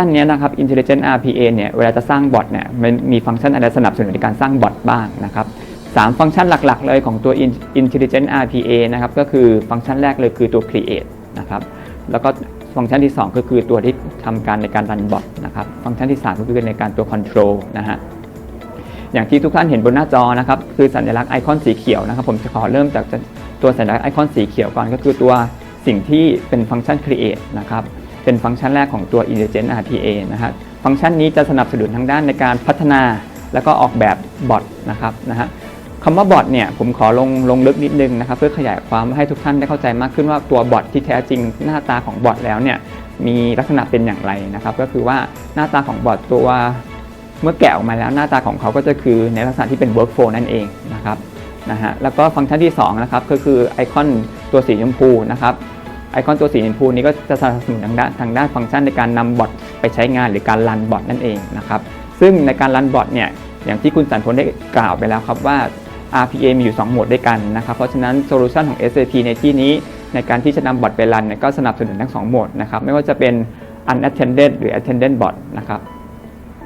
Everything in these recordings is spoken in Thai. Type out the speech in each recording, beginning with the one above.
ด้านนี้นะครับ Intelligent RPA เนี่ยเวลาจะสร้างบอทเนี่ยมันมีฟังก์ชันอะไรสนับสนุนในการสร้างบอทบ้างนะครับสามฟังก์ชันหลักๆ เลยของตัว Intelligent RPA นะครับก็คือฟังก์ชันแรกเลยคือตัว create นะครับแล้วก็ฟังก์ชันที่ 2 ก็คือตัวที่ทำการในการรันบอทนะครับฟังก์ชันที่ 3 ก็คือในการตัว control นะฮะอย่างที่ทุกท่านเห็นบนหน้าจอนะครับคือสัญลักษณ์ไอคอนสีเขียวนะครับผมจะขอเริ่มจากตัวสัญลักษณ์ไอคอนสีเขียวก่อนก็คือตัวสิ่งที่เป็นฟังก์ชัน create นะครับ เป็นฟังก์ชันแรกของตัว intelligent RPA นะฮะฟังก์ชันนี้จะสนับสนุนทางด้านในการพัฒนา แล้วก็ออกแบบบอทนะครับนะฮะคำว่าบอทเนี่ยผมขอลงลงลึกนิดนึงนะครับเพื่อขยายความให้ทุกท่านได้เข้าใจมากขึ้นว่าตัวบอทที่แท้จริงหน้าตาของบอทแล้วเนี่ยมีลักษณะเป็นอย่างไรนะครับก็คือว่าหน้าตาของบอทตัวเมื่อแกะออกมาแล้วหน้าตาของเขาก็จะคือในลักษณะที่เป็น workflow นั่นเองนะครับนะฮะแล้วก็ฟังก์ชันที่2นะครับก็คือไอคอนตัวสีชมพูนะครับ ไอคอนตัวสีชมพูนี้ก็จะสนับสนุนทางด้านทางด้านฟังก์ชันในการนำบอทไปใช้งานหรือการรันบอทนั่นเองนะครับซึ่งในการรันบอทเนี่ยอย่างที่คุณสันพลได้กล่าวไปแล้วครับว่า RPA มีอยู่ 2 โหมดด้วยกันนะครับ เพราะฉะนั้นโซลูชันของ SAP ในที่นี้ ในการที่จะนำบอทไปรันเนี่ยก็สนับสนุนทั้ง 2 โหมดนะครับ ไม่ว่าจะเป็น unattended หรือ attended bot นะครับ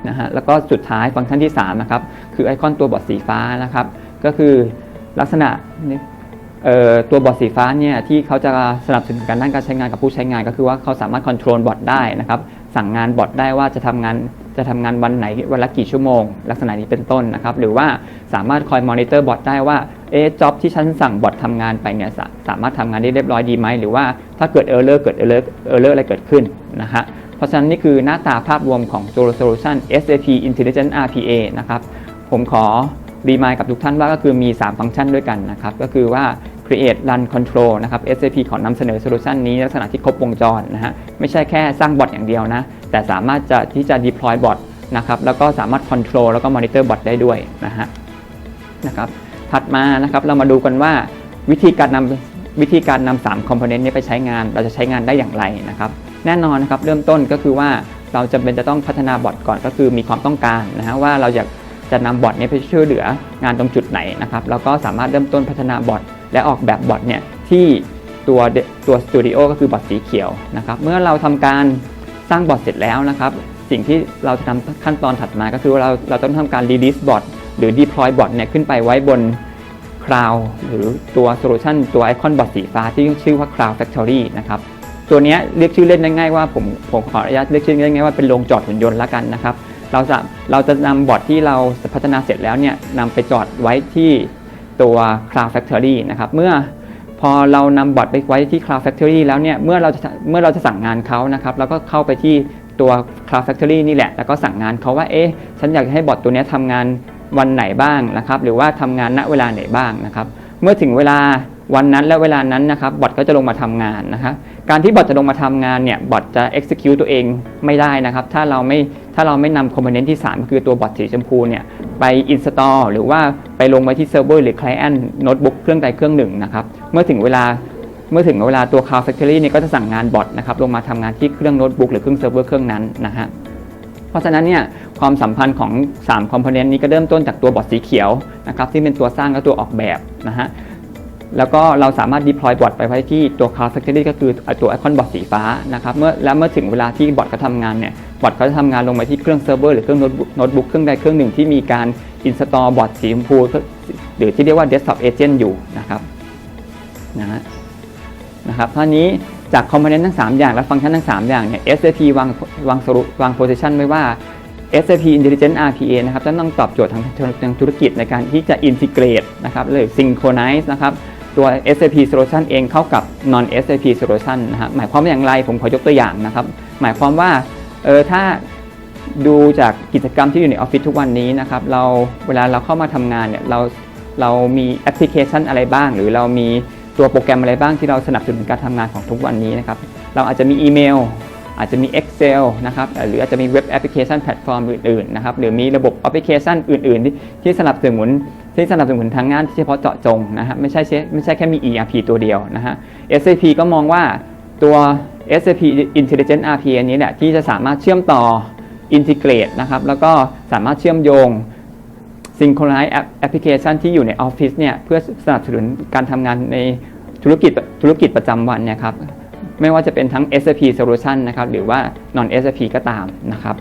นะฮะแล้วก็สุดท้ายฟังก์ชันที่ 3 นะครับ คือไอคอนตัวบอร์ดสีฟ้านะครับ ก็คือลักษณะ ตัวบอร์ดสีฟ้าเนี่ยที่เขาจะสนับสนุนการด้านการใช้งานกับผู้ใช้งาน ก็คือว่าเขาสามารถคอนโทรลบอร์ดได้นะครับสั่งงานบอร์ดได้ว่าจะทำงานจะทำงานวันไหนวันละกี่ชั่วโมง ลักษณะนี้เป็นต้นนะครับหรือว่าสามารถคอยมอนิเตอร์บอร์ดได้ว่าเอ๊ะจ็อบที่ฉันสั่งบอร์ดทำงานไปเนี่ยสาสามารถทำงานได้เรียบร้อยดีไหมหรือว่าถ้าเกิดเออร์เลอร์เกิดเออร์เลอร์เออร์เลอร์อะไรเกิดขึ้นนะฮะเพราะฉะนั้นนี่คือหน้าตาภาพรวมของตัว Solution SAP Intelligent RPA นะครับผมขอรีมายกับทุกท่านว่าก็คือมี 3 ฟังก์ชันด้วยกันนะครับก็คือว่า Create Run Control นะครับ SAP ขอนำเสนอโซลูชันนี้ลักษณะที่ครบวงจรนะฮะไม่ใช่แค่สร้างบอทอย่างเดียวนะ แต่สามารถจะที่จะ deploy บอทนะครับแล้วก็สามารถ control แล้วก็ monitor บอทได้ด้วยนะฮะนะครับถัดมานะครับเรามาดูกันว่าวิธีการนำวิธีการนำสามคอมโพเนนต์นี้ไปใช้งานเราจะใช้งานได้อย่างไรนะครับแน่นอนนะครับเริ่มต้นก็คือว่าเราจำเป็นจะต้องพัฒนาบอทก่อนก็คือมีความต้องการนะฮะว่าเราอยากจะนำบอทนี้ไปช่วยเหลืองานตรงจุดไหนนะครับเราก็สามารถเริ่มต้นพัฒนาบอท และออกแบบบอทเนี่ยที่ตัวตัวสตูดิโอก็คือบอทสีเขียวนะครับเมื่อเราทำการสร้างบอทเสร็จแล้วนะครับสิ่งที่เราจะทำขั้นตอนถัดมาก็คือว่าเราเราต้องทำการ release bot หรือ deploy bot เนี่ยขึ้นไปไว้บน Cloud หรือตัวโซลูชันตัวไอคอนบอทสีฟ้าที่ชื่อว่า Cloud Factory นะครับตัวนี้เรียกชื่อเล่นง่ายๆว่าผมผมขออนุญาตเรียกชื่อเล่นง่ายๆว่าเป็นโรงจอดหุ่นยนต์ละกันนะครับเราจะเราจะนำบอทที่เราพัฒนาเสร็จแล้วเนี่ยนำไปจอดไว้ที่ ตัว Cloud Factory นะครับเมื่อพอเรานำบอทไปไว้ที่ Cloud Factory แล้วเนี่ยเมื่อเราจะเมื่อเราจะสั่งงานเขานะครับเราก็เข้าไปที่ตัว Cloud Factory นี่แหละ แล้วก็สั่งงานเขาว่าเอ๊ะฉันอยากให้บอทตัวนี้ทำงานวันไหนบ้างนะครับ หรือว่าทำงานณเวลาไหนบ้างนะครับ เมื่อถึงเวลาวันนั้นและเวลานั้นนะครับบอทก็จะลงมาทำงานนะครับ การที่บอทจะลงมาทำงานเนี่ยบอทจะ execute ตัวเองไม่ได้นะครับ ถ้าเราไม่ถ้าเราไม่นำ component ที่ 3 คือตัวบอทสีชมพูเนี่ยไป install หรือว่าไปลงไว้ที่เซิร์ฟเวอร์หรือ client notebook เครื่องใดเครื่องหนึ่งนะครับ เมื่อถึงเวลาเมื่อถึงเวลาตัว Cloud Factory เนี่ยก็จะสั่งงานบอทนะครับลงมาทำงานที่เครื่องโน้ตบุ๊กหรือเครื่องเซิร์ฟเวอร์เครื่องนั้นนะฮะเพราะฉะนั้นเนี่ยความสัมพันธ์ของ3คอมโพเนนต์นี้ก็เริ่มต้นจากตัวบอร์ดสีเขียวนะครับที่เป็นตัวสร้างและตัวออกแบบนะฮะ แล้วก็เราสามารถ deploy บอร์ดไปไว้ที่ตัว Cloud Factory ก็คือตัวไอคอนบอร์ดสีฟ้านะครับเมื่อและเมื่อถึงเวลาที่บอร์ดเขาทำงานเนี่ยบอร์ดเขาจะทำงานลงไปที่เครื่องเซิร์ฟเวอร์หรือเครื่องโน้ตบุ๊กโน้ตบุ๊กเครื่องใดเครื่องหนึ่งที่มีการ install บอร์ดสีชมพูหรือที่เรียกว่า desktop agent อยู่นะครับนะฮะนะครับท่านี้จากคอมโพเนนต์ทั้ง 3 อย่าง และฟังก์ชันทั้ง 3 อย่างเนี่ย SAP วางวางสรุปวางโพซิชันไว้ว่า SAP Intelligent RPA นะครับจะต้องตอบโจทย์ทางทางธุรกิจในการที่จะอินทิเกรตนะครับหรือ synchronize นะครับ ตัว SAP Solution เองเข้ากับ non SAP Solution นะครับหมายความว่าอย่างไรผมขอยกตัวอย่างนะครับ หมายความว่าเออถ้าดูจากกิจกรรมที่อยู่ในออฟฟิศทุกวันนี้นะครับเราเวลาเราเข้ามาทำงานเนี่ยเราเรามีแอปพลิเคชันอะไรบ้าง หรือเรามีตัวโปรแกรมอะไรบ้างที่เราสนับสนุนการทำงานของทุกวันนี้นะครับเราอาจจะมีอีเมล อาจจะมี Excel นะครับหรืออาจจะมีเว็บแอปพลิเคชันแพลตฟอร์มอื่นๆนะครับหรือมีระบบแอปพลิเคชันอื่นๆ ที่ที่สนับสนุนที่สนับสนุนทางงานที่เฉพาะเจาะจงนะฮะไม่ใช่ไม่ใช่แค่มี ERP ตัวเดียวนะฮะ SAP ก็มองว่าตัว SAP Intelligent RPA นี้แหละที่จะสามารถเชื่อมต่อ integrate นะครับแล้วก็สามารถเชื่อมโยง synchronize application ที่อยู่ในออฟฟิศเนี่ยเพื่อสนับสนุนการทำงานในธุรกิจธุรกิจประจำวันเนี่ยครับ ไม่ว่าจะเป็นทั้ง SAP solution นะครับหรือว่า non SAP ก็ตามนะครับ